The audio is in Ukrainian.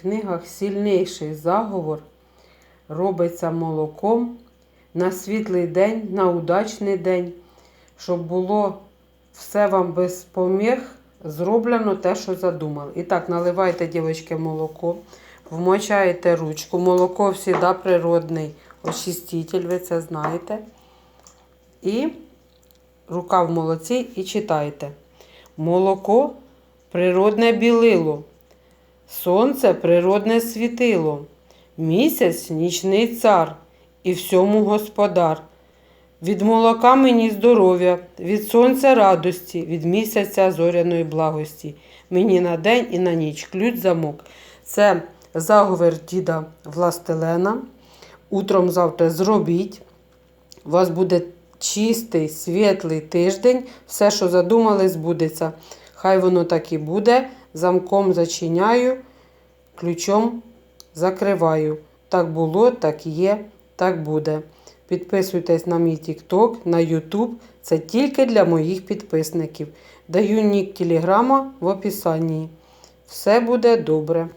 Книгах сильніший заговор робиться молоком на світлий день, на удачний день, щоб було все вам без поміг зроблено те, що задумали. І так, наливайте, дівчатки, молоко, вмочаєте ручку. Молоко завжди природний очиститель, ви це знаєте. І рука в молоці і читайте. Молоко природне білило. Сонце природне світило, місяць нічний цар і всьому господар. Від молока мені здоров'я, від сонця радості, від місяця зоряної благості. Мені на день і на ніч ключ замок. Це заговір діда Властелена. Утром завтра зробіть. У вас буде чистий, світлий тиждень. Все, що задумали, збудеться. Хай воно так і буде. Замком зачиняю, ключом закриваю. Так було, так є, так буде. Підписуйтесь на мій TikTok, на YouTube. Це тільки для моїх підписників. Даю нік телеграма в описанні. Все буде добре.